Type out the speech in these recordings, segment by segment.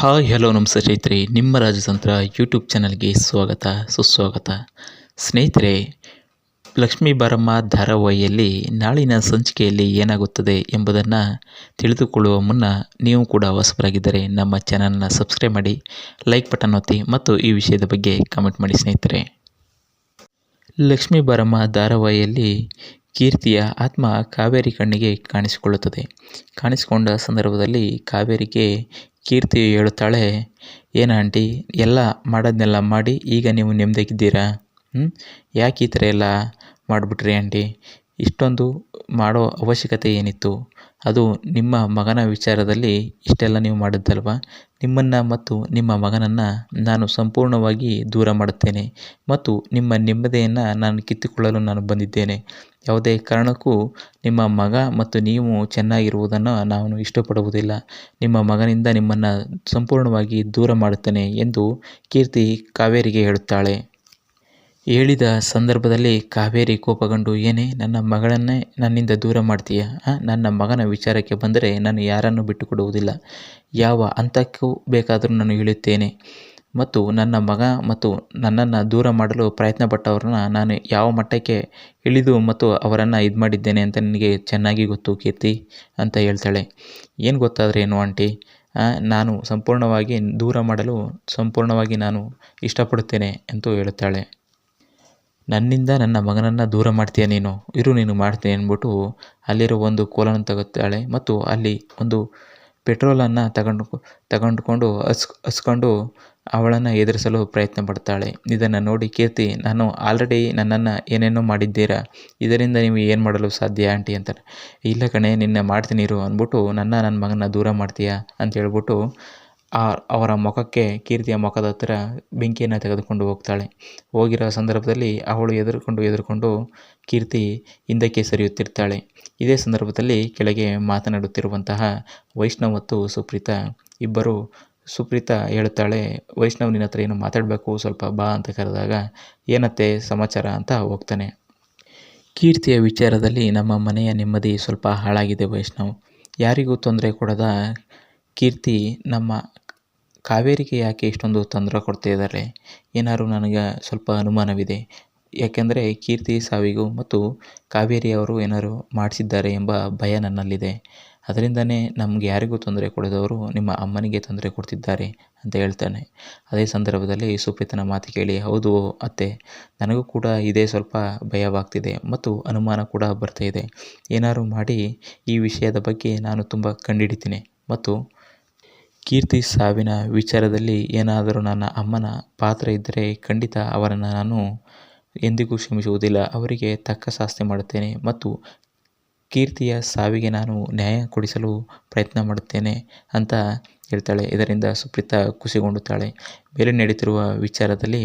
Hi, hello ನಮಸ್ತೆ ಚೈತ್ರಿ. ನಿಮ್ಮ ರಾಜತಂತ್ರ YouTube ಚಾನಲ್ಗೆ ಸ್ವಾಗತ, ಸುಸ್ವಾಗತ. ಸ್ನೇಹಿತರೆ, ಲಕ್ಷ್ಮೀ ಬಾರಮ್ಮ ಧಾರಾವಾಹಿಯಲ್ಲಿ ನಾಳಿನ ಸಂಚಿಕೆಯಲ್ಲಿ ಏನಾಗುತ್ತದೆ ಎಂಬುದನ್ನು ತಿಳಿದುಕೊಳ್ಳುವ ಮುನ್ನ ನೀವು ಕೂಡ ಹೊಸಬರಾಗಿದ್ದರೆ ನಮ್ಮ ಚಾನಲ್ನ ಸಬ್ಸ್ಕ್ರೈಬ್ ಮಾಡಿ ಲೈಕ್ ಬಟನ್ ಒತ್ತಿ ಮತ್ತು ಈ ವಿಷಯದ ಬಗ್ಗೆ ಕಮೆಂಟ್ ಮಾಡಿ ಸ್ನೇಹಿತರೆ. ಲಕ್ಷ್ಮೀ ಬಾರಮ್ಮ ಧಾರಾವಾಹಿಯಲ್ಲಿ ಕೀರ್ತಿಯ ಆತ್ಮ ಕಾವೇರಿ ಕಣ್ಣಿಗೆ ಕಾಣಿಸಿಕೊಳ್ಳುತ್ತದೆ. ಕಾಣಿಸಿಕೊಂಡ ಸಂದರ್ಭದಲ್ಲಿ ಕಾವೇರಿಗೆ ಕೀರ್ತಿ ಹೇಳುತ್ತಾಳೆ, ಏನು ಆಂಟಿ, ಎಲ್ಲ ಮಾಡೋದನ್ನೆಲ್ಲ ಮಾಡಿ ಈಗ ನೀವು ನೆಮ್ಮದಿಯಾಗಿದ್ದೀರಾ? ಹ್ಞೂ ಯಾಕೆ ಈ ಥರ ಎಲ್ಲ ಮಾಡಿಬಿಟ್ರಿ ಆಂಟಿ? ಇಷ್ಟೊಂದು ಮಾಡೋ ಅವಶ್ಯಕತೆ ಏನಿತ್ತು? ಅದು ನಿಮ್ಮ ಮಗನ ವಿಚಾರದಲ್ಲಿ ಇಷ್ಟೆಲ್ಲ ನೀವು ಮಾಡಿದ್ದಲ್ವ? ನಿಮ್ಮನ್ನು ಮತ್ತು ನಿಮ್ಮ ಮಗನನ್ನು ನಾನು ಸಂಪೂರ್ಣವಾಗಿ ದೂರ ಮಾಡುತ್ತೇನೆ ಮತ್ತು ನಿಮ್ಮ ನೆಮ್ಮದಿಯನ್ನು ನಾನು ಕಿತ್ತುಕೊಳ್ಳಲು ನಾನು ಬಂದಿದ್ದೇನೆ. ಯಾವುದೇ ಕಾರಣಕ್ಕೂ ನಿಮ್ಮ ಮಗ ಮತ್ತು ನೀವು ಚೆನ್ನಾಗಿರುವುದನ್ನು ನಾನು ಇಷ್ಟಪಡುವುದಿಲ್ಲ. ನಿಮ್ಮ ಮಗನಿಂದ ನಿಮ್ಮನ್ನು ಸಂಪೂರ್ಣವಾಗಿ ದೂರ ಮಾಡುತ್ತೇನೆ ಎಂದು ಕೀರ್ತಿ ಕಾವೇರಿಗೆ ಹೇಳುತ್ತಾಳೆ. ಹೇಳಿದ ಸಂದರ್ಭದಲ್ಲಿ ಕಾವೇರಿ ಕೋಪಗೊಂಡು ಏನೇ, ನನ್ನ ಮಗಳನ್ನೇ ನನ್ನಿಂದ ದೂರ ಮಾಡ್ತೀಯ? ನನ್ನ ಮಗನ ವಿಚಾರಕ್ಕೆ ಬಂದರೆ ನಾನು ಯಾರನ್ನು ಬಿಟ್ಟುಕೊಡುವುದಿಲ್ಲ. ಯಾವ ಹಂತಕ್ಕೂ ಬೇಕಾದರೂ ನಾನು ಇಳಿಯುತ್ತೇನೆ ಮತ್ತು ನನ್ನ ಮಗ ಮತ್ತು ನನ್ನನ್ನು ದೂರ ಮಾಡಲು ಪ್ರಯತ್ನ ಪಟ್ಟವ್ರನ್ನ ನಾನು ಯಾವ ಮಟ್ಟಕ್ಕೆ ಇಳಿದು ಮತ್ತು ಅವರನ್ನು ಇದು ಮಾಡಿದ್ದೇನೆ ಅಂತ ನನಗೆ ಚೆನ್ನಾಗಿ ಗೊತ್ತು ಕೀರ್ತಿ ಅಂತ ಹೇಳ್ತಾಳೆ. ಏನು ಗೊತ್ತಾದರೆ ಏನು ಆಂಟಿ? ನಾನು ಸಂಪೂರ್ಣವಾಗಿ ದೂರ ಮಾಡಲು ಸಂಪೂರ್ಣವಾಗಿ ನಾನು ಇಷ್ಟಪಡುತ್ತೇನೆ ಎಂದು ಹೇಳುತ್ತಾಳೆ. ನನ್ನಿಂದ ನನ್ನ ಮಗನನ್ನು ದೂರ ಮಾಡ್ತೀಯ ನೀನು? ಇರು, ನೀನು ಮಾಡ್ತೀನಿ ಅಂದ್ಬಿಟ್ಟು ಅಲ್ಲಿರೋ ಒಂದು ಕೋಲನ್ನು ತಗುತ್ತಾಳೆ ಮತ್ತು ಅಲ್ಲಿ ಒಂದು ಪೆಟ್ರೋಲನ್ನು ತಗೊಂಡು, ತಗೊಂಡುಕೊಂಡು ಹಸ್, ಹಸ್ಕೊಂಡು ಅವಳನ್ನು ಎದುರಿಸಲು ಪ್ರಯತ್ನ ಪಡ್ತಾಳೆ. ಇದನ್ನು ನೋಡಿ ಕೀರ್ತಿ, ನಾನು ಆಲ್ರೆಡಿ ನನ್ನನ್ನು ಏನೇನೋ ಮಾಡಿದ್ದೀರಾ? ಇದರಿಂದ ನೀವು ಏನು ಮಾಡಲು ಸಾಧ್ಯ ಆಂಟಿ ಅಂತಾರೆ ಇಲ್ಲ ಕಣೆ, ನಿನ್ನೆ ಮಾಡ್ತೀನಿ ಇರು ಅಂದ್ಬಿಟ್ಟು ನನ್ನ ನನ್ನ ಮಗನ ದೂರ ಮಾಡ್ತೀಯಾ? ಅಂತ ಹೇಳ್ಬಿಟ್ಟು ಆ ಅವರ ಮುಖಕ್ಕೆ ಕೀರ್ತಿಯ ಮುಖದ ಹತ್ತಿರ ಬೆಂಕಿಯನ್ನು ತೆಗೆದುಕೊಂಡು ಹೋಗ್ತಾಳೆ. ಹೋಗಿರೋ ಸಂದರ್ಭದಲ್ಲಿ ಅವಳು ಎದುರುಕೊಂಡು ಎದುರುಕೊಂಡು ಕೀರ್ತಿ ಹಿಂದಕ್ಕೆ ಸರಿಯುತ್ತಿರ್ತಾಳೆ. ಇದೇ ಸಂದರ್ಭದಲ್ಲಿ ಕೆಳಗೆ ಮಾತನಾಡುತ್ತಿರುವಂತಹ ವೈಷ್ಣವ್ ಮತ್ತು ಸುಪ್ರೀತಾ ಇಬ್ಬರು ಸುಪ್ರೀತಾ ಹೇಳುತ್ತಾಳೆ, ವೈಷ್ಣವ್ ನಿನ್ನ ಹತ್ರ ಏನು ಮಾತಾಡಬೇಕು? ಸ್ವಲ್ಪ ಬಾ ಅಂತ ಕರೆದಾಗ, ಏನತ್ತೆ ಸಮಾಚಾರ ಅಂತ ಹೋಗ್ತಾನೆ. ಕೀರ್ತಿಯ ವಿಚಾರದಲ್ಲಿ ನಮ್ಮ ಮನೆಯ ನೆಮ್ಮದಿ ಸ್ವಲ್ಪ ಹಾಳಾಗಿದೆ ವೈಷ್ಣವ್. ಯಾರಿಗೂ ತೊಂದರೆ ಕೊಡದ ಕೀರ್ತಿ ನಮ್ಮ ಕಾವೇರಿಗೆ ಯಾಕೆ ಇಷ್ಟೊಂದು ತೊಂದರೆ ಕೊಡ್ತಾ ಇದ್ದಾರೆ? ಏನಾದ್ರು ನನಗೆ ಸ್ವಲ್ಪ ಅನುಮಾನವಿದೆ. ಯಾಕೆಂದರೆ ಕೀರ್ತಿ ಸಾವಿಗೂ ಮತ್ತು ಕಾವೇರಿ ಅವರು ಏನಾದ್ರು ಮಾಡಿಸಿದ್ದಾರೆ ಎಂಬ ಭಯ ನನ್ನಲ್ಲಿದೆ. ಅದರಿಂದನೇ ನಮಗೆ ಯಾರಿಗೂ ತೊಂದರೆ ಕೊಡದವರು ನಿಮ್ಮ ಅಮ್ಮನಿಗೆ ತೊಂದರೆ ಕೊಡ್ತಿದ್ದಾರೆ ಅಂತ ಹೇಳ್ತಾನೆ. ಅದೇ ಸಂದರ್ಭದಲ್ಲಿ ಸುಪ್ರೀತನ ಮಾತು ಕೇಳಿ, ಹೌದು ಅತ್ತೆ, ನನಗೂ ಕೂಡ ಇದೇ ಸ್ವಲ್ಪ ಭಯವಾಗ್ತಿದೆ ಮತ್ತು ಅನುಮಾನ ಕೂಡ ಬರ್ತಾ ಇದೆ. ಏನಾದ್ರು ಮಾಡಿ ಈ ವಿಷಯದ ಬಗ್ಗೆ ನಾನು ತುಂಬ ಕಂಡಿಡಿತೀನಿ ಮತ್ತು ಕೀರ್ತಿ ಸಾವಿನ ವಿಚಾರದಲ್ಲಿ ಏನಾದರೂ ನನ್ನ ಅಮ್ಮನ ಪಾತ್ರ ಇದ್ದರೆ ಖಂಡಿತ ಅವರನ್ನು ನಾನು ಎಂದಿಗೂ ಕ್ಷಮಿಸುವುದಿಲ್ಲ. ಅವರಿಗೆ ತಕ್ಕ ಶಾಸ್ತಿ ಮಾಡುತ್ತೇನೆ ಮತ್ತು ಕೀರ್ತಿಯ ಸಾವಿಗೆ ನಾನು ನ್ಯಾಯ ಕೊಡಿಸಲು ಪ್ರಯತ್ನ ಮಾಡುತ್ತೇನೆ ಅಂತ ಹೇಳ್ತಾಳೆ. ಇದರಿಂದ ಸುಪ್ರೀತಾ ಖುಷಿಗೊಂಡುತ್ತಾಳೆ ಮೇಲೆ ನಡೀತಿರುವ ವಿಚಾರದಲ್ಲಿ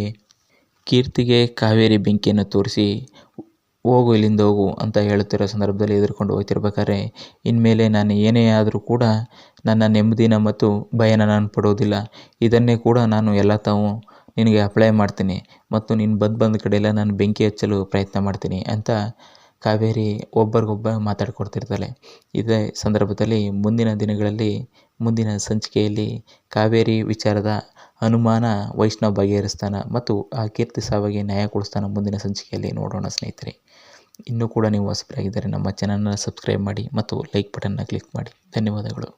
ಕೀರ್ತಿಗೆ ಕಾವೇರಿ ಬೆಂಕಿಯನ್ನು ತೋರಿಸಿ ಹೋಗು, ಇಲ್ಲಿಂದ ಹೋಗು ಅಂತ ಹೇಳುತ್ತಿರೋ ಸಂದರ್ಭದಲ್ಲಿ ಎದುರುಕೊಂಡು ಹೋಗ್ತಿರ್ಬೇಕಾದ್ರೆ, ಇನ್ಮೇಲೆ ನಾನು ಏನೇ ಆದರೂ ಕೂಡ ನನ್ನ ನೆಮ್ಮದಿನ ಮತ್ತು ಭಯನ ನಾನು ಪಡೋದಿಲ್ಲ. ಇದನ್ನೇ ಕೂಡ ನಾನು ಎಲ್ಲ ತಾವು ನಿನಗೆ ಅಪ್ಲೈ ಮಾಡ್ತೀನಿ ಮತ್ತು ನೀನು ಬಂದು ಬಂದ ಕಡೆಯೆಲ್ಲ ನಾನು ಬೆಂಕಿ ಹಚ್ಚಲು ಪ್ರಯತ್ನ ಮಾಡ್ತೀನಿ ಅಂತ ಕಾವೇರಿ ಒಬ್ಬರಿಗೊಬ್ಬ ಮಾತಾಡ್ಕೊಡ್ತಿರ್ತಾಳೆ. ಇದೇ ಸಂದರ್ಭದಲ್ಲಿ ಮುಂದಿನ ದಿನಗಳಲ್ಲಿ, ಮುಂದಿನ ಸಂಚಿಕೆಯಲ್ಲಿ ಕಾವೇರಿ ವಿಚಾರದ ಅನುಮಾನ ವೈಷ್ಣವ್ ಬಗೆಹರಿಸ್ತಾನೆ ಮತ್ತು ಆ ಕೀರ್ತಿ ಸಾವಿಗೆ ನ್ಯಾಯ ಕೊಡಿಸ್ತಾನೆ ಮುಂದಿನ ಸಂಚಿಕೆಯಲ್ಲಿ ನೋಡೋಣ ಸ್ನೇಹಿತರೆ. ಇನ್ನೂ ಕೂಡ ನೀವು ಹೊಸಬರಾಗಿದ್ದರೆ ನಮ್ಮ ಚಾನಲ್ನ ಸಬ್ಸ್ಕ್ರೈಬ್ ಮಾಡಿ ಮತ್ತು ಲೈಕ್ ಬಟನ್ನ ಕ್ಲಿಕ್ ಮಾಡಿ. ಧನ್ಯವಾದಗಳು.